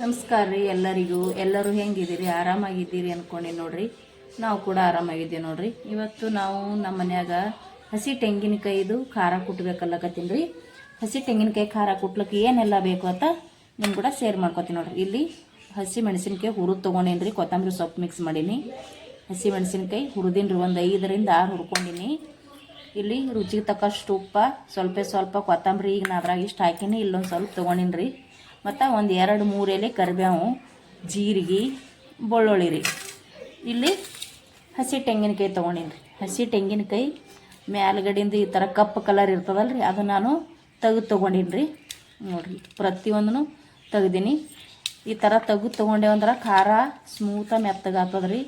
ನಮಸ್ಕಾರ ರೀ ಎಲ್ಲರಿಗೂ. ಎಲ್ಲರೂ ಹೆಂಗಿದ್ದೀರಿ? ಆರಾಮಾಗಿದ್ದೀರಿ ಅಂದ್ಕೊಂಡು ನೋಡ್ರಿ. ನಾವು ಕೂಡ ಆರಾಮಾಗಿದ್ದೀವಿ ನೋಡ್ರಿ. ಇವತ್ತು ನಾವು ನಮ್ಮ ಮನ್ಯಾಗ ಹಸಿ ತೆಂಗಿನಕಾಯಿದು ಖಾರ ಕುಟ್ಬೇಕಲ್ಲಕತ್ತೀನಿ ರೀ. ಹಸಿ ತೆಂಗಿನಕಾಯಿ ಖಾರ ಕುಟ್ಲಿಕ್ಕೆ ಏನೆಲ್ಲ ಬೇಕು ಅಂತ ನಿಮ್ಮ ಕೂಡ ಶೇರ್ ಮಾಡ್ಕೊತೀನಿ ನೋಡ್ರಿ. ಇಲ್ಲಿ ಹಸಿ ಮೆಣಸಿನ್ಕಾಯಿ ಹುರಿದು ತೊಗೊಂಡೇನಿ ರೀ. ಕೊತ್ತಂಬರಿ ಸೊಪ್ಪು ಮಿಕ್ಸ್ ಮಾಡೀನಿ. ಹಸಿ ಮೆಣಸಿನ್ಕಾಯಿ ಹುರಿದೀನಿ ರೀ ಒಂದು ಐದರಿಂದ ಆರು ಹುರ್ಕೊಂಡಿನಿ. ಇಲ್ಲಿ ರುಚಿಗೆ ತಕ್ಕಷ್ಟು ಉಪ್ಪ, ಸ್ವಲ್ಪ ಸ್ವಲ್ಪ ಕೊತ್ತಂಬರಿ ಈಗ ನಾ ಅದ್ರಾಗ ಇಷ್ಟು ಹಾಕಿನಿ. ಇಲ್ಲೊಂದು ಸ್ವಲ್ಪ ತೊಗೊಂಡಿನಿ ರೀ. ಮತ್ತು ಒಂದು ಎರಡು ಮೂರು ಎಲೆ ಕರಿಬೇವು, ಜೀರಿಗೆ, ಬೆಳ್ಳುಳ್ಳಿ ರೀ. ಇಲ್ಲಿ ಹಸಿ ತೆಂಗಿನಕಾಯಿ ತೊಗೊಂಡೀನಿ ರೀ. ಹಸಿ ತೆಂಗಿನಕಾಯಿ ಮ್ಯಾಲ್ಗಡಿಂದ ಈ ಥರ ಕಪ್ಪು ಕಲರ್ ಇರ್ತದಲ್ಲ ರೀ ಅದು ನಾನು ತೆಗೆದು ತೊಗೊಂಡೀನಿ ರೀ. ನೋಡಿರಿ ಪ್ರತಿಯೊಂದೂ ತೆಗ್ದೀನಿ. ಈ ಥರ ತೆಗೆದು ತೊಗೊಂಡೇವು ಖಾರ ಸ್ಮೂತ ಮೆತ್ತಗಾಗ್ತದೆ ರೀ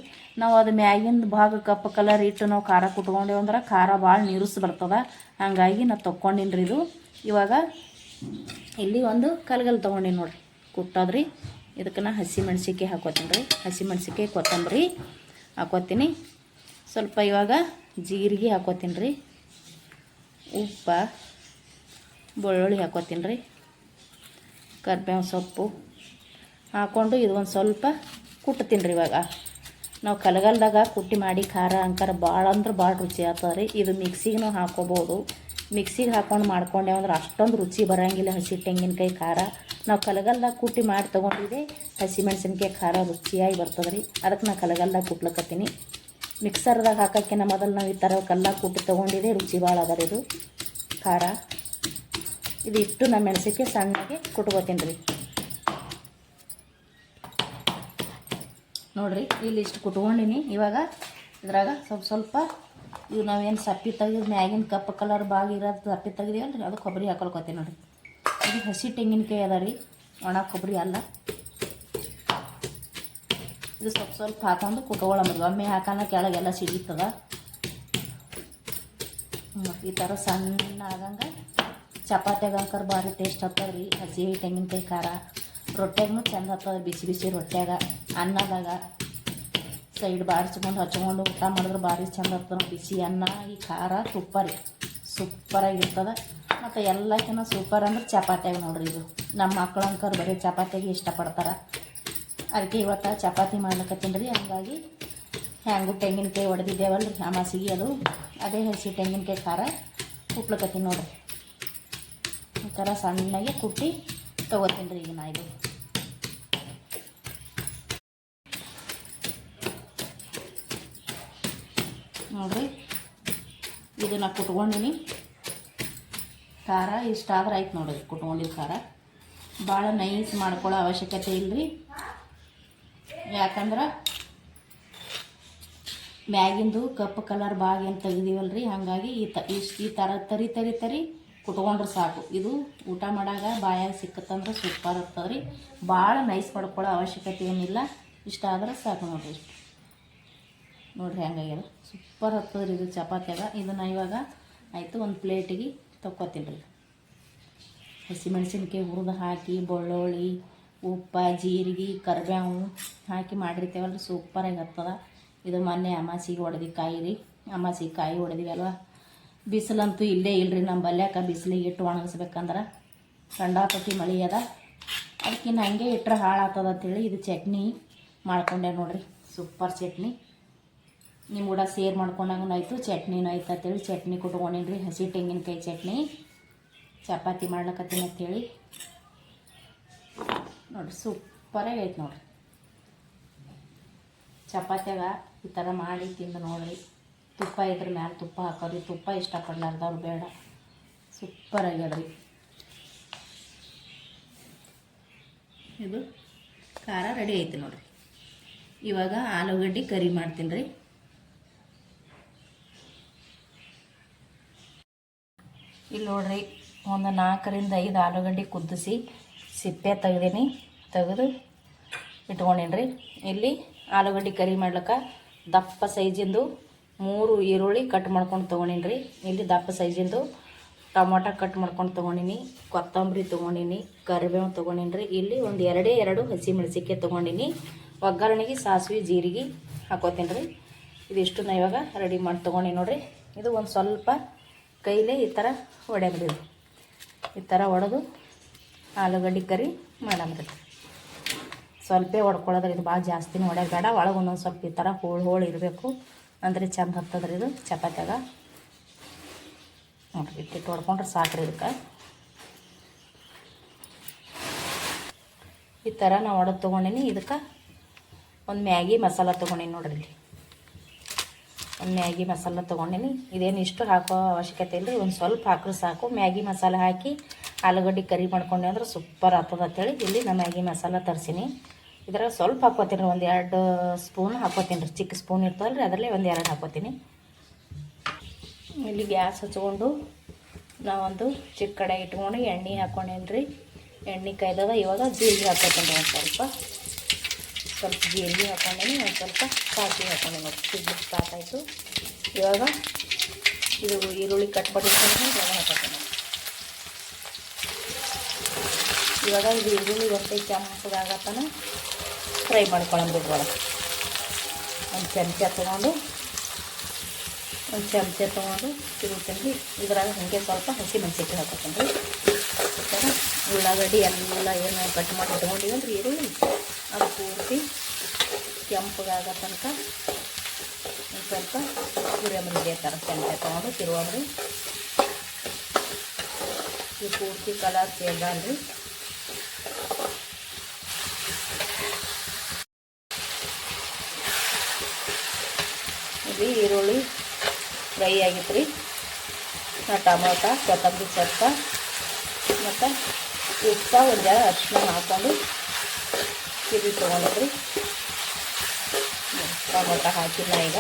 ನಾವು ಅದು ಮ್ಯಾಗಿಂದ ಭಾಗ ಕಪ್ಪು ಕಲರ್ ಇಟ್ಟು ನಾವು ಖಾರ ಕುಟ್ಕೊಂಡೇವು ಅಂದ್ರೆ ಖಾರ ಭಾಳ ನೀರುಸ್ ಬರ್ತದೆ. ಹಂಗಾಗಿ ನಾ ತೊಗೊಂಡಿನಿ ರೀ ಇದು. ಇವಾಗ ಇಲ್ಲಿ ಒಂದು ಕಲ್ಗಲ್ ತೊಗೊಂಡೆ ನೋಡ್ರಿ. ಕುಟ್ಟೋದ್ರಿ. ಇದಕ್ಕೆ ನಾ ಹಸಿ ಮೆಣಸಿಕಾಯಿ ಹಾಕೋತೀನಿ ರೀ. ಹಸಿ ಮೆಣಸಿಕಾಯಿ ಕೊತ್ತಂಬರಿ ಹಾಕೋತೀನಿ. ಸ್ವಲ್ಪ ಇವಾಗ ಜೀರಿಗೆ ಹಾಕೋತೀನಿ ರೀ. ಉಪ್ಪ, ಬೆಳ್ಳುಳ್ಳಿ ಹಾಕೋತೀನಿ ರೀ. ಕರ್ಬೇವು ಸೊಪ್ಪು ಹಾಕ್ಕೊಂಡು ಇದು ಒಂದು ಸ್ವಲ್ಪ ಕುಟ್ತೀನಿ ರೀ ಇವಾಗ. ನಾವು ಕಲಗಲ್ದಾಗ ಕುಟ್ಟಿ ಮಾಡಿ ಖಾರ, ಅಂಕಾರ ಭಾಳ ಅಂದ್ರೆ ಭಾಳ ರುಚಿ ಆಗ್ತದೆ ರೀ ಇದು ಮಿಕ್ಸಿಗೂ ಹಾಕೋಬೋದು. ಮಿಕ್ಸಿಗೆ ಹಾಕೊಂಡು ಮಾಡ್ಕೊಂಡೆ ಅಂದ್ರೆ ಅಷ್ಟೊಂದು ರುಚಿ ಬರೋಂಗಿಲ್ಲ ಹಸಿ ತೆಂಗಿನಕಾಯಿ ಖಾರ. ನಾವು ಕಲಗಲ್ದಾಗ ಕುಟ್ಟಿ ಮಾಡಿ ತೊಗೊಂಡಿದ್ದೆ. ಹಸಿ ಮೆಣಸಿನ್ಕಾಯಿ ಖಾರ ರುಚಿಯಾಗಿ ಬರ್ತದೆ ರೀ ಅದಕ್ಕೆ ನಾನು ಕಲಗಲ್ದಾಗ ಕುಟ್ಲಕತ್ತೀನಿ. ಮಿಕ್ಸರ್ದಾಗ ಹಾಕೋಕ್ಕಿಂತ ಮೊದಲು ನಾವು ಈ ಥರ ಕಲ್ಲಾಗ ಕುಟ್ಟಿ ತೊಗೊಂಡಿದ್ದೆ. ರುಚಿ ಭಾಳ ಅದ ಇದು. ಖಾರ. ಇದು ಇಟ್ಟು ನಮ್ಮ ಮೆಣಸಿಗೆ ಸಣ್ಣಗೆ ಕುಟ್ಕೋತೀನಿ ರೀ ನೋಡಿರಿ ಇಲ್ಲಿ ಇಷ್ಟು ಕುಟ್ಕೊಂಡಿನಿ. ಇವಾಗ ಇದ್ರಾಗ ಸ್ವಲ್ಪ ಸ್ವಲ್ಪ ಇವು ನಾವೇನು ಸಪ್ಪಿ ತೆಗೆದು ಮ್ಯಾಗಿನ ಕಪ್ಪು ಕಲರ್ ಬಾಗಿ ಇರೋದು ಸಪ್ಪಿ ತೆಗ್ದೀವಲ್ಲ ರೀ ಅದು ಕೊಬ್ಬರಿ ಹಾಕೊಳ್ಕೊತೀವಿ ನೋಡಿರಿ. ಇದು ಹಸಿ ತೆಂಗಿನಕಾಯಿ ಅದ ರೀ. ಒಣ ಕೊಬ್ಬರಿ ಅಲ್ಲ. ಇದು ಸ್ವಲ್ಪ ಸ್ವಲ್ಪ ಹಾಕೊಂಡು ಕುಟ್ಕೊಳ್ಳೋದ್ರಿ ಒಮ್ಮೆ ಹಾಕೋಣ ಕೆಳಗೆಲ್ಲ ಸಿಡಿತದ ಈ ಥರ ಸಣ್ಣ ಆಗಂಗೆ ಚಪಾತಿ ಅಂಕರ್ ಭಾರಿ ಟೇಸ್ಟ್ ಆಗ್ತದೆ ರೀ. ಹಸಿ ತೆಂಗಿನಕಾಯಿ ಖಾರ. ರೊಟ್ಯಾಗೂ ಚೆಂದ ಆಗ್ತದೆ ಬಿಸಿ ಬಿಸಿ ರೊಟ್ಯಾಗ, ಅನ್ನದಾಗ. ಸೈಡ್ ಬಾರಿಸ್ಕೊಂಡು ಹಚ್ಕೊಂಡು ಊಟ ಮಾಡಿದ್ರೆ ಭಾರಿ ಚಂದ ಆಗ್ತದೆ ಬಿಸಿ ಅನ್ನ, ಈ ಖಾರ, ತುಪ್ಪ ರೀ. ಸೂಪರಾಗಿರ್ತದೆ ಮತ್ತು ಎಲ್ಲಕ್ಕಿಂತ ಸೂಪರ್ ಅಂದ್ರೆ ಚಪಾತಿಯಾಗಿ ನೋಡ್ರಿ ಇದು. ನಮ್ಮ ಮಕ್ಕಳು ಅಂಕರ್ ಬರೀ ಚಪಾತಿಗೆ ಇಷ್ಟಪಡ್ತಾರೆ. ಅದಕ್ಕೆ ಇವತ್ತು ಚಪಾತಿ ಮಾಡ್ಲಿಕತ್ತೀನಿ ರೀ. ಹಂಗಾಗಿ ಹ್ಯಾಂಗು ತೆಂಗಿನಕಾಯಿ ಹೊಡೆದಿದ್ದೇವಲ್ಲ ರೀ ಅಮಾಸಿಗೆ ಅದು. ಅದೇ ಹಸಿ ತೆಂಗಿನಕಾಯಿ ಖಾರ ಕುಟ್ಲಕತ್ತೀನಿ ನೋಡ್ರಿ. ಈ ಥರ ಸಣ್ಣಗೆ ಕುಟ್ಟಿ ತೊಗೋತೀನಿ ರೀ ಈಗ ನಾ ನೋಡ್ರಿ. ಇದನ್ನ ಕುಟ್ಕೊಂಡಿನಿ. ಖಾರ ಇಷ್ಟಾದ್ರೆ ಆಯ್ತು ನೋಡಿರಿ ಕುಟ್ಕೊಂಡಿದ್ದು ಖಾರ. ಭಾಳ ನೈಸ್ ಮಾಡ್ಕೊಳ್ಳೋ ಅವಶ್ಯಕತೆ ಇಲ್ಲರಿ ಯಾಕಂದ್ರೆ ಮ್ಯಾಗಿಂದು ಕಪ್ಪು ಕಲರ್ ಬಾಗಿ ಏನು ತೆಗ್ದೀವಲ್ಲ ರೀ ಹಾಗಾಗಿ ಈ ತ, ಇಷ್ಟು ಈ ಥರ ತರಿ ತರಿ ತರಿ ಕುಟ್ಕೊಂಡ್ರೆ ಸಾಕು. ಇದು ಊಟ ಮಾಡಾಗ ಬಾಯಾಗ ಸಿಕ್ಕತ್ತಂದ್ರೆ ಸೂಪರ್ ಇರ್ತದ್ರಿ ಭಾಳ ನೈಸ್ ಮಾಡ್ಕೊಳ್ಳೋ ಅವಶ್ಯಕತೆ ಏನಿಲ್ಲ. ಇಷ್ಟ ಆದ್ರೆ ಸಾಕು ನೋಡಿರಿ. ನೋಡ್ರಿ ಹಂಗಾಗ್ಯದ ಸೂಪರ್ ಹತ್ತದ ರೀ ಇದು ಚಪಾತ್ಯಾಗ ಇದನ್ನು ಇವಾಗ ಆಯಿತು ಒಂದು ಪ್ಲೇಟಿಗೆ ತೊಗೊತೀನಿ ರೀ ಹಸಿಮೆಣ್ಸಿನ್ಕಾಯಿ ಹುರಿದು ಹಾಕಿ, ಬೆಳ್ಳುಳ್ಳಿ, ಉಪ್ಪ, ಜೀರಿಗೆ, ಕರಿಬೇವು ಹಾಕಿ ಮಾಡಿರ್ತೇವಲ್ಲ ರೀ ಸೂಪರಾಗಿ ಹತ್ತದ. ಇದು ಮೊನ್ನೆ ಅಮಾಸಿಗೆ ಹೊಡೆದು ಕಾಯಿ ರೀ ಅಮಾಸಿಗೆ ಕಾಯಿ ಹೊಡೆದಿವಲ್ವ ಬಿಸಿಲಂತೂ ಇಲ್ಲೇ ಇಲ್ರಿ ನಮ್ಮ ಬಲ್ಯಾಕ. ಬಿಸಿಲಿಗೆ ಇಟ್ಟು ಒಣಗಿಸ್ಬೇಕಂದ್ರೆ ಕಂಡಾಪಟ್ಟಿ ಮಳೆ ಅದ. ಅದಕ್ಕಿನ್ನ ಹಂಗೆ ಇಟ್ಟರೆ ಹಾಳಾಗ್ತದ ಅಂತೇಳಿ ಇದು ಚಟ್ನಿ ಮಾಡ್ಕೊಂಡೆ ನೋಡಿರಿ. ಸೂಪರ್ ಚಟ್ನಿ. ನಿಮ್ಮ ಕೂಡ ಸೇರ್ ಮಾಡ್ಕೊಂಡಂಗೂ ಆಯಿತು, ಚಟ್ನಿನೂ ಆಯ್ತು ಅಂತೇಳಿ ಚಟ್ನಿ ಕುಟ್ಕೊಂಡಿನ್ರಿ ಹಸಿ ತೆಂಗಿನಕಾಯಿ ಚಟ್ನಿ. ಚಪಾತಿ ಮಾಡ್ಲಕತ್ತೀನಿ ಅಂತೇಳಿ ನೋಡಿರಿ ಸೂಪರಾಗಿ ಐತೆ ನೋಡಿರಿ. ಚಪಾತಿಯಾಗ ಈ ಥರ ಮಾಡಿ ತಿಂದು ನೋಡ್ರಿ. ತುಪ್ಪ ಇದ್ರ ಮ್ಯಾಲೆ ತುಪ್ಪ ಹಾಕೋರಿ, ತುಪ್ಪ ಇಷ್ಟಪಡ್ಲಾರ್ದವ್ರು ಬೇಡ. ಸೂಪರ್ ಆಗ್ಯದ್ರಿ. ಇದು ಖಾರ ರೆಡಿ ಐತೆ ನೋಡ್ರಿ. ಇವಾಗ ಆಲೂಗಡ್ಡೆ ಕರಿ ಮಾಡ್ತೀನಿ ರೀ. ಇಲ್ಲಿ ನೋಡ್ರಿ, ಒಂದು ನಾಲ್ಕರಿಂದ ಐದು ಆಲೂಗಡ್ಡೆ ಕುದಿಸಿ ಸಿಪ್ಪೆ ತೆಗ್ದೀನಿ. ತೆಗೆದು ಇಟ್ಕೊಂಡಿನ್ರಿ. ಇಲ್ಲಿ ಆಲೂಗಡ್ಡೆ ಕರಿ ಮಾಡ್ಲಿಕ್ಕೆ ದಪ್ಪ ಸೈಜಿಂದು ಮೂರು ಈರುಳ್ಳಿ ಕಟ್ ಮಾಡ್ಕೊಂಡು ತೊಗೊಂಡೀನಿ ಇಲ್ಲಿ ದಪ್ಪ ಸೈಜಿಂದು ಟೊಮೊಟೊ ಕಟ್ ಮಾಡ್ಕೊಂಡು ತೊಗೊಂಡೀನಿ, ಕೊತ್ತಂಬರಿ ತೊಗೊಂಡೀನಿ ಕರಿಬೇವು ತೊಗೊಂಡೀನಿ ಇಲ್ಲಿ ಒಂದು ಎರಡೇ ಎರಡು ಹಸಿ ಮೆಣಸಿಕಾಯಿ ತೊಗೊಂಡೀನಿ. ಒಗ್ಗರಣೆಗೆ ಸಾಸಿವೆ, ಜೀರಿಗೆ ಹಾಕೋತೀನಿ ರೀ ಇದಿಷ್ಟು ನಾ ಇವಾಗ ರೆಡಿ ಮಾಡಿ ತೊಗೊಂಡೀನಿ ನೋಡಿರಿ. ಇದು ಒಂದು ಸ್ವಲ್ಪ ಕೈಲೇ ಈ ಥರ ಇದು ಈ ಥರ ಒಡೆದು ಆಲೂಗಡ್ಡೆ ಕರಿ ಮಾಡಮ್ರಿ. ಸ್ವಲ್ಪ ಹೊಡ್ಕೊಳ್ಳೋದ್ರಿ ಇದು ಭಾಳ ಜಾಸ್ತಿನೂ ಒಡೆಯಬೇಡ ಬೇಡ. ಒಳಗೆ ಒಂದೊಂದು ಸ್ವಲ್ಪ ಈ ಥರ ಹೋಳು ಹೋಳು ಇರಬೇಕು. ಅಂದರೆ ಚಂದ ಹತ್ತದ್ರಿ ಇದು ಚಪಾತ್ಯಾಗ. ನೋಡ್ರಿ, ಇಟ್ಟಿಟ್ಟು ಹೊಡ್ಕೊಂಡ್ರೆ ಸಾಕ್ರಿ ಇದಕ್ಕೆ. ಈ ಥರ ನಾವು ಒಡೆದು ತೊಗೊಂಡಿನಿ. ಇದಕ್ಕೆ ಒಂದು ಮ್ಯಾಗಿ ಮಸಾಲ ತೊಗೊಂಡಿನಿ ನೋಡ್ರಿ ಇಲ್ಲಿ. ಮ್ಯಾಗಿ ಮಸಾಲ ತೊಗೊಂಡಿನಿ. ಇದೇನು ಇಷ್ಟು ಹಾಕೋ ಅವಶ್ಯಕತೆ ಇಲ್ಲ ಒಂದು ಸ್ವಲ್ಪ ಹಾಕಿದ್ರೆ ಸಾಕು. ಮ್ಯಾಗಿ ಮಸಾಲ ಹಾಕಿ ಆಲೂಗಡ್ಡೆ ಕರಿ ಮಾಡ್ಕೊಂಡೆ ಅಂದ್ರೆ ಸೂಪರ್ ಆಗ್ತದೆ ಅಂತೇಳಿ ಇಲ್ಲಿ ನಾನು ಮ್ಯಾಗಿ ಮಸಾಲ ತರಿಸಿನಿ. ಇದ್ರಾಗ ಸ್ವಲ್ಪ ಹಾಕೋತೀನಿ ಒಂದು ಎರಡು ಸ್ಪೂನ್ ಹಾಕೋತೀನಿ ರೀ. ಚಿಕ್ಕ ಸ್ಪೂನ್ ಇರ್ತದಲ್ಲ ರೀ ಅದರಲ್ಲೇ ಒಂದು ಎರಡು ಹಾಕೋತೀನಿ ಇಲ್ಲಿ ಗ್ಯಾಸ್ ಹಚ್ಕೊಂಡು ನಾವೊಂದು ಚಿಕ್ಕ ಕಡೆ ಇಟ್ಕೊಂಡು ಎಣ್ಣೆ ಹಾಕ್ಕೊಂಡೇನಿ ರೀ ಎಣ್ಣೆ ಕಾಯ್ದದ, ಇವಾಗ ಜೀರಿಗೆ ಹಾಕೋತೀನಿ ಒಂದು ಸ್ವಲ್ಪ. ಸ್ವಲ್ಪ ಜೀರಿಗೆ ಹಾಕೊಂಡೇನಿ, ಒಂದು ಸ್ವಲ್ಪ ಸಾಸಿವೆ ಹಾಕೊಂಡೆ ನೋಡಿ ಸಿಗ್ಲಿಕ್ಕೆ ಸ್ಟಾರ್ಟ್ ಆಯಿತು. ಇವಾಗ ಇದು ಈರುಳ್ಳಿ ಕಟ್ ಮಾಡಿಟ್ಕೊಂಡು ಇವಾಗ ಹಾಕೋಣ ಇವಾಗ ಇದು ಈರುಳ್ಳಿ ಒಂದೇ ಕೆಂಪಗಾಗತ್ತನ ಫ್ರೈ ಮಾಡ್ಕೊಳ್ಳೋಣ ಬಿಡ್ಬಾರ್ದು ಒಂದು ಚಮಚ ತೊಗೊಂಡು, ಒಂದು ಚಮಚ ತೊಗೊಂಡು ತಿರುಗ್ತೀನಿ ಇದ್ರಾಗ ಹಾಗೆ ಸ್ವಲ್ಪ ಹಸಿ ಮೆಣಸಿಟ್ಟು ಹಾಕೋತೀನಿ ರೀ ಉಳ್ಳಾಗಡ್ಡಿ ಎಲ್ಲ ಏನು ಕಟ್ ಮಾಡಿ ತೊಗೊಂಡಿವಂದ್ರೆ ಈರುಳ್ಳಿ? ಅದು ಪೂರ್ತಿ ಕೆಂಪಗಾಗೋ ತನಕ ಸ್ವಲ್ಪ ತರ ಥರ ಚಮಚ ತೊಗೊಂಡು ತಿರುವಂಬ್ರಿ ಇದು ಪೂರ್ತಿ ಕಲರ್ ಚೇಂಜ್ ಅಲ್ರಿ ಇಲ್ಲಿ ಈರುಳ್ಳಿ ಫ್ರೈ ಆಗಿತ್ತು ರೀ ನಾ ಟೊಮೊಟ, ಕೊತ್ತಂಬರಿ ಸೊಪ್ಪ, ಮತ್ತು ಉಪ್ಪ ಒಂದು ಅರಿಶಿನ ಹಾಕ್ಕೊಂಡು ಕಿರಿ ತೊಗೊಂಡಿದ್ರಿ. ಟೊಮೊಟೊ ಹಾಕಿಲ್ಲ ಈಗ.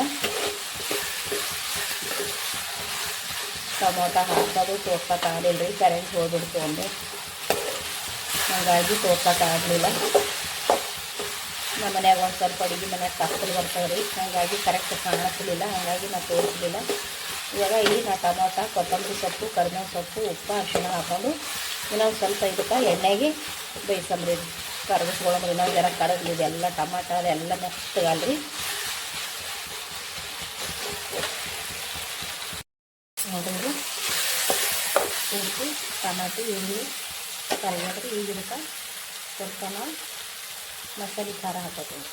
ಟೊಮೊಟೊ ಹಾಕೋದು ತೋರ್ಸೋಕ್ಕಾಗಲಿಲ್ಲ ರೀ ಕರೆಂಟ್ ಹೋಗ್ಬಿಡ್ತು ಒಮ್ಮೆ ಹಾಗಾಗಿ ತೋರ್ಸೋಕ್ಕಾಗಲಿಲ್ಲ ನಮ್ಮ ಮನ್ಯಾಗ ಒಂದು ಸ್ವಲ್ಪ ಅಡುಗೆ ಮನ್ಯಾಗ ಕತ್ತಲು ಬರ್ತದೆ ರೀ ಹಾಗಾಗಿ ಕರೆಕ್ಟ್ ಕಾಣಿಸ್ಲಿಲ್ಲ ಹಾಗಾಗಿ ನಾನು ತೋರಿಸಲಿಲ್ಲ ಇವಾಗ ಇಲ್ಲಿ ನಾ ಟೊಮೊಟೊ, ಕೊತ್ತಂಬರಿ ಸೊಪ್ಪು ಕರಿಬೇವು ಸೊಪ್ಪು, ಉಪ್ಪು, ಅರಿಶಿಣ ಹಾಕೊಂಡು ಇನ್ನೊಂದು ಸ್ವಲ್ಪ ಇದಕ್ಕೆ ಎಣ್ಣೆಗೆ ಬೇಯಿಸಂಬ್ರಿ ಕರಗಿಸ್ಕೊಳ್ಳಂಬ್ರಿ ನಾವು ಜನ ಕರಗಲಿ ಇದೆಲ್ಲ ಟಮಾಟ, ಅದೆಲ್ಲ ಮೆತ್ತಗಲ್ರಿ ನೋಡಿರಿ ಉಪ್ಪು, ಟಮಾಟಿ, ಈರುಳ್ಳಿ ಕರಿಗಡ್ರಿ ಈಗ ಇದಕ್ಕೆ ಸ್ವಲ್ಪ ಮಸಾಲೆ ಖಾರ ಹಾಕೋತೀನಿ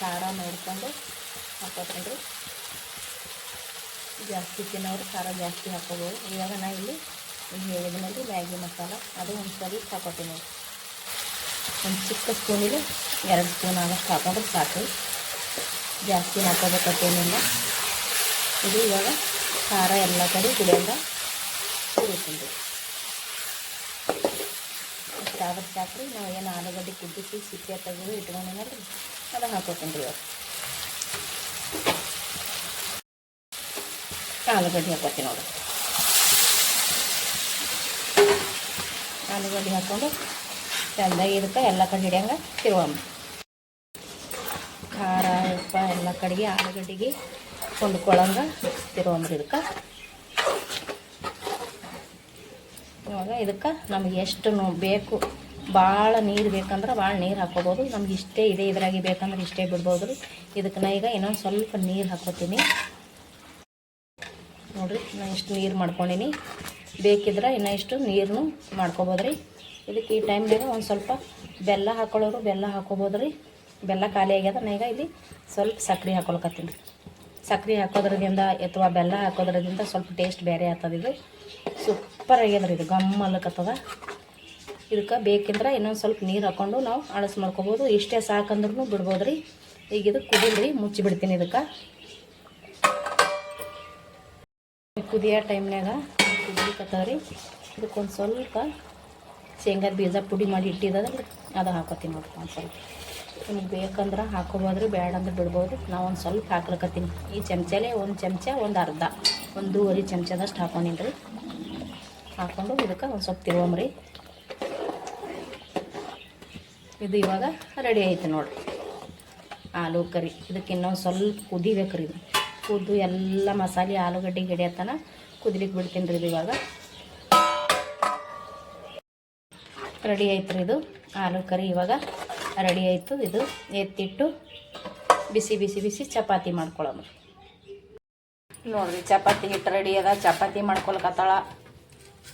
ಖಾರ ನೋಡ್ಕೊಂಡು ಹಾಕೋತೀನಿ ಜಾಸ್ತಿ ತಿನ್ನೋರು ಖಾರ ಜಾಸ್ತಿ ಹಾಕೋಬೋದು. ಇವಾಗ ನಾ ಇಲ್ಲಿ ಹೇಳಿದ್ಮೇಲೆ ಮ್ಯಾಗಿ ಮಸಾಲ, ಅದು ಒಂದು ಸರಿ ಹಾಕೋತೀನಿ. ನೋಡಿ ಒಂದು ಚಿಕ್ಕ ಸ್ಪೂನಿಗೆ ಎರಡು ಸ್ಪೂನ್ ಆಗೋಷ್ಟು ಹಾಕೊಂಡ್ರೆ ಸಾಕು. ಜಾಸ್ತಿ ಹಾಕೋಬೇಕೇನಿಲ್ಲ ಇದು ಇವಾಗ ಖಾರ ಎಲ್ಲ ಕಡೆ ಹುರಿತೀನಿ ರೀ ಅಷ್ಟಾದ್ರೆ ಸಾಕ್ರಿ ನಾವು ಏನು ಆಲೂಗಡ್ಡೆ ಕುದಿಸಿ ಸಿಪ್ಪೆ ತೆಗೆದು ಇಟ್ಕೊಂಡಿನಲ್ರಿ ಅದನ್ನು ಹಾಕೋತೀನಿ ರೀ ಇವಾಗ. ಆಲೂಗಡ್ಡೆ ಹಾಕೋತೀನಿ ನೋಡಿ. ಆಲೂಗಡ್ಡೆ ಹಾಕ್ಕೊಂಡು ಚೆಂದಾಗಿ ಇದಕ್ಕೆ ಎಲ್ಲ ಕಡೆ ಹಿಡಿಯಂಗೆ ತಿರುವಮ್ಮ ಖಾರ, ಉಪ್ಪ ಎಲ್ಲ ಕಡೆಗೆ ಆಲೂಗಡ್ಡೆಗೆ ಕೊಂಡ್ಕೊಳ್ಳಂಗ ತಿರುವಮ್ರಿ ಇದಕ್ಕೆ. ಇವಾಗ ಇದಕ್ಕೆ ನಮಗೆ ಎಷ್ಟು ಬೇಕು, ಭಾಳ ನೀರು ಬೇಕಂದ್ರೆ ಭಾಳ ನೀರು ಹಾಕೋಬೋದು ನಮ್ಗೆ ಇಷ್ಟೇ ಇದೆ ಇದ್ರಾಗೆ ಬೇಕಂದ್ರೆ ಇಷ್ಟೇ ಬಿಡ್ಬೋದು. ರೀ ಇದಕ್ಕೆ ನಾ ಈಗ ಇನ್ನೊಂದು ಸ್ವಲ್ಪ ನೀರು ಹಾಕೋತೀನಿ ನೋಡಿರಿ ನಾನು ಇಷ್ಟು ನೀರು ಮಾಡ್ಕೊಂಡೀನಿ. ಬೇಕಿದ್ರೆ ಇನ್ನೂ ಇಷ್ಟು ನೀರನ್ನು ಮಾಡ್ಕೊಬೋದು ರೀ ಇದಕ್ಕೆ ಈ ಟೈಮ್ನಾಗ ಒಂದು ಸ್ವಲ್ಪ ಬೆಲ್ಲ ಹಾಕೊಳ್ಳೋರು, ಬೆಲ್ಲ ಹಾಕೋಬೋದು ರೀ ಬೆಲ್ಲ ಖಾಲಿ ಆಗ್ಯದ ನಾ ಈಗ ಇಲ್ಲಿ ಸ್ವಲ್ಪ ಸಕ್ರೆ ಹಾಕೊಳಕತ್ತೀನಿ. ಸಕ್ರೆ ಹಾಕೋದ್ರದಿಂದ ಅಥವಾ ಬೆಲ್ಲ ಹಾಕೋದ್ರದಿಂದ ಸ್ವಲ್ಪ ಟೇಸ್ಟ್ ಬೇರೆ ಆಗ್ತದ ಇದು ಸೂಪರ್ ಆಗ್ಯದ ಇದು, ಗಮ್ ಇದಕ್ಕೆ ಬೇಕಿದ್ರೆ ಇನ್ನೊಂದು ಸ್ವಲ್ಪ ನೀರು ಹಾಕ್ಕೊಂಡು ನಾವು ಅಳಸ್ ಮಾಡ್ಕೊಬೋದು. ಇಷ್ಟೇ ಸಾಕಂದ್ರೂ ಬಿಡ್ಬೋದು ರೀ ಈಗ ಇದು ಕುದಿಲ್ರಿ, ಮುಚ್ಚಿ ಬಿಡ್ತೀನಿ ಇದಕ್ಕೆ. ಕುದಿಯೋ ಟೈಮ್ನಾಗ ಕುದಿಲಿಕ್ಕತ್ತದ ರೀ ಇದಕ್ಕೊಂದು ಸ್ವಲ್ಪ ಶೇಂಗಾದ ಬೀಜ ಪುಡಿ ಮಾಡಿ ಇಟ್ಟಿದ್ದದಲ್ಲ ಅದು ಹಾಕೋತೀನಿ ನೋಡ್ರಿ ಒಂದು ಸ್ವಲ್ಪ. ನಿಮ್ಗೆ ಬೇಕಂದ್ರೆ ಹಾಕೋಬೋದ್ರಿ ಬೇಡ ಅಂದ್ರೆ ಬಿಡ್ಬೋದು ನಾವು ಒಂದು ಸ್ವಲ್ಪ ಹಾಕ್ಲಕತ್ತೀನಿ. ಈ ಚಮಚಲೇ ಒಂದು ಚಮಚ, ಒಂದು ಅರ್ಧ. ಒಂದೂವರೆ ಚಮಚದಷ್ಟು ಹಾಕೊಂಡಿನಿ ಹಾಕ್ಕೊಂಡು ಇದಕ್ಕೆ ಒಂದು ಸ್ವಲ್ಪ ತಿರುವಂಬ್ರಿ ಇದು ಇವಾಗ ರೆಡಿ ಆಯ್ತು ನೋಡಿ ಆಲೂ ಕರಿ. ಇದಕ್ಕೆ ಇನ್ನೊಂದು ಸ್ವಲ್ಪ ಕುದಿಬೇಕು ರೀ ಇದು. ಕುದ್ದು ಎಲ್ಲ ಮಸಾಲೆ ಆಲೂಗಡ್ಡೆ ಹಿಡಿಯತ್ತನ ಕುದಿಲಿಕ್ಕೆ ಬಿಡ್ತೀನಿ ರೀ ಇದು ಇವಾಗ. ರೆಡಿ ಆಯ್ತು ರೀ ಇದು. ಆಲೂ ಕರಿ ಇವಾಗ ರೆಡಿ ಆಯಿತು. ಇದು ಎತ್ತಿಟ್ಟು ಬಿಸಿ ಬಿಸಿ ಬಿಸಿ ಚಪಾತಿ ಮಾಡ್ಕೊಳ್ಳೋಣ ನೋಡ್ರಿ, ಚಪಾತಿ ಹಿಟ್ಟು ರೆಡಿ ಅದ. ಚಪಾತಿ ಮಾಡ್ಕೊಳಕತ್ತಾಳ.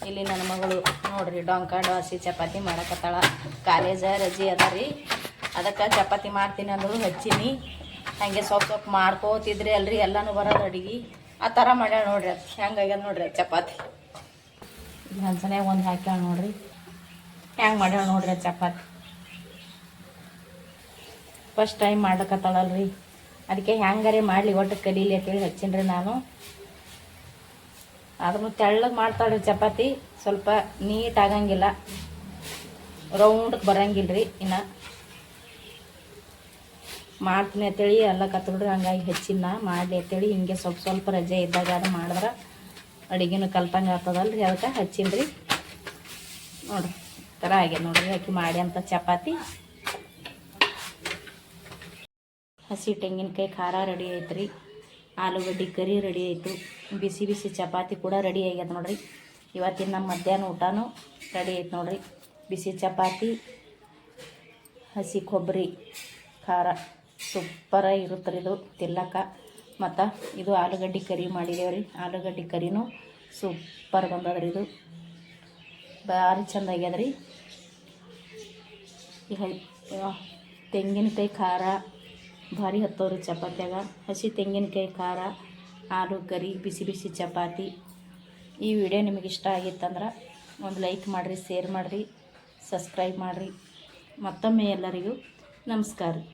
ಇಲ್ಲಿ ನನ್ನ ಮಗಳು ನೋಡ್ರಿ, ಡೊಂಕ, ಡೋಸಿ ಚಪಾತಿ ಮಾಡಕತ್ತಾಳ. ಕಾಲೇಜ ರಜೆ ಅದ ರೀ. ಅದಕ್ಕೆ ಚಪಾತಿ ಮಾಡ್ತೀನಿ ಅಂದರು ಹಚ್ಚೀನಿ. ಹಾಗೆ ಸ್ವಲ್ಪ ಸ್ವಲ್ಪ ಮಾಡ್ಕೋತಿದ್ರಿ ಅಲ್ರಿ, ಎಲ್ಲನೂ ಬರೋದು ಅಡಿಗೆ. ಆ ಥರ ಮಾಡ್ಯಾಳ ನೋಡ್ರಿ ಅದು. ಹೆಂಗಾಗ್ಯದ ನೋಡ್ರಿ ಚಪಾತಿ. ಹಂಸನ್ಯಾಗ ಒಂದು ಹಾಕ್ಯಾಳ ನೋಡ್ರಿ. ಹೆಂಗೆ ಮಾಡ್ಯಾಳ ನೋಡ್ರಿ ಚಪಾತಿ. First time ಮಾಡ್ಲಕತ್ತಾಳಲ್ರಿ. ಅದಕ್ಕೆ ಹ್ಯಾಂಗಾರೆ ಮಾಡಲಿ ಒಟ್ಟು ಕಲೀಲಿ ಅಂತೇಳಿ ಹಚ್ಚಿನ್ರಿ ನಾನು. ಆದ್ರೂ ತೆಳ್ಳಗೆ ಮಾಡ್ತಾಳ್ರಿ ಚಪಾತಿ, ಸ್ವಲ್ಪ ನೀಟ್ ಆಗಂಗಿಲ್ಲ. ರೌಂಡ್ಗೆ ಬರಂಗಿಲ್ಲ ರೀ ಇನ್ನು. ಮಾಡ್ತೀನಿ ಅಂತೇಳಿ ಎಲ್ಲ ಕತ್ಬಿಡ್ರಿ, ಹಂಗಾಗಿ ಹೆಚ್ಚಿನ ಮಾಡಲಿ ಅಂತೇಳಿ ಹಿಂಗೆ ಸ್ವಲ್ಪ ಸ್ವಲ್ಪ ರಜೆ ಇದ್ದಾಗ ಅದು ಮಾಡಿದ್ರೆ ಅಡುಗೆನೂ ಕಲ್ತಂಗೆ ಆಗ್ತದಲ್ರಿ ಅದಕ್ಕೆ ಹಚ್ಚಿನ್ರಿ. ನೋಡ್ರಿ. ಥರ ಆಗ್ಯದ ನೋಡ್ರಿ, ಅಕ್ಕಿ ಮಾಡಿ ಅಂತ ಚಪಾತಿ. ಹಸಿ ತೆಂಗಿನಕಾಯಿ ಖಾರ ರೆಡಿ ಐತ್ರಿ. ಆಲೂಗಡ್ಡೆ ಕರಿ ರೆಡಿ ಆಯಿತು. ಬಿಸಿ ಬಿಸಿ ಚಪಾತಿ ಕೂಡ ರೆಡಿ ಆಗ್ಯದ ನೋಡ್ರಿ. ಇವತ್ತಿನ ನಮ್ಮ ಮಧ್ಯಾಹ್ನ ಊಟನೂ ರೆಡಿ ಐತೆ ನೋಡ್ರಿ. ಬಿಸಿ ಚಪಾತಿ, ಹಸಿ ಕೊಬ್ಬರಿ, ಖಾರ. ಸೂಪರ ಇರುತ್ತೆ ಇದು ತಿಲ್ಲಕ ಮತ್ತು ಇದು ಆಲೂಗಡ್ಡೆ ಕರಿ ಮಾಡಿದೇವ್ರಿ. ಆಲೂಗಡ್ಡೆ ಕರಿನೂ ಸೂಪರ್ ಬಂದದ್ರಿ ಇದು. ಭಾರಿ ಚಂದ ಆಗ್ಯದ ರೀ ಹೈ ತೆಂಗಿನಕಾಯಿ ಖಾರ, ಭಾರಿ ಹತ್ತವ್ರಿ ಚಪಾತ್ಯಾಗ. ಹಸಿ ತೆಂಗಿನಕಾಯಿ ಖಾರ ಆಲೂ ಕರಿ, ಬಿಸಿ ಬಿಸಿ ಚಪಾತಿ. ಈ ವಿಡಿಯೋ ನಿಮಗೆ ಇಷ್ಟ ಆಗಿತ್ತಂದ್ರೆ ಒಂದು ಲೈಕ್ ಮಾಡಿರಿ, ಶೇರ್ ಮಾಡಿರಿ, ಸಬ್ಸ್ಕ್ರೈಬ್ ಮಾಡಿರಿ. ಮತ್ತೊಮ್ಮೆ ಎಲ್ಲರಿಗೂ ನಮಸ್ಕಾರ.